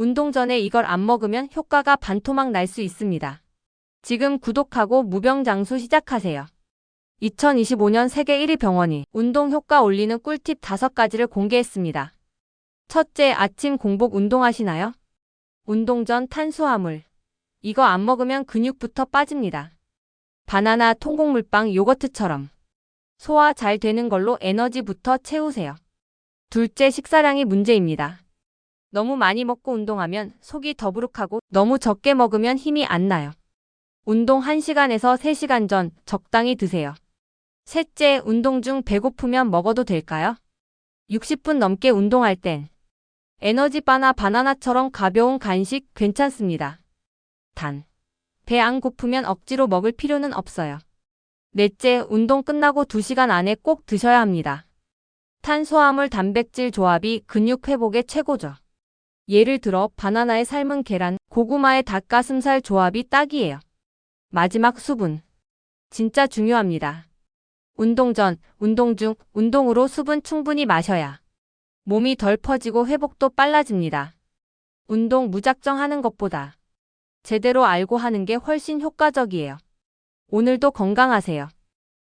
운동 전에 이걸 안 먹으면 효과가 반토막 날 수 있습니다. 지금 구독하고 무병장수 시작하세요. 2025년 세계 1위 병원이 운동 효과 올리는 꿀팁 5가지를 공개했습니다. 첫째, 아침 공복 운동하시나요? 운동 전 탄수화물. 이거 안 먹으면 근육부터 빠집니다. 바나나, 통곡물빵, 요거트처럼. 소화 잘 되는 걸로 에너지부터 채우세요. 둘째, 식사량이 문제입니다. 너무 많이 먹고 운동하면 속이 더부룩하고 너무 적게 먹으면 힘이 안 나요. 운동 1시간에서 3시간 전 적당히 드세요. 셋째, 운동 중 배고프면 먹어도 될까요? 60분 넘게 운동할 땐 에너지바나 바나나처럼 가벼운 간식 괜찮습니다. 단, 배 안 고프면 억지로 먹을 필요는 없어요. 넷째, 운동 끝나고 2시간 안에 꼭 드셔야 합니다. 탄수화물 단백질 조합이 근육 회복에 최고죠. 예를 들어 바나나에 삶은 계란, 고구마의 닭가슴살 조합이 딱이에요. 마지막 수분. 진짜 중요합니다. 운동 전, 운동 중, 운동으로 수분 충분히 마셔야 몸이 덜 퍼지고 회복도 빨라집니다. 운동 무작정 하는 것보다 제대로 알고 하는 게 훨씬 효과적이에요. 오늘도 건강하세요.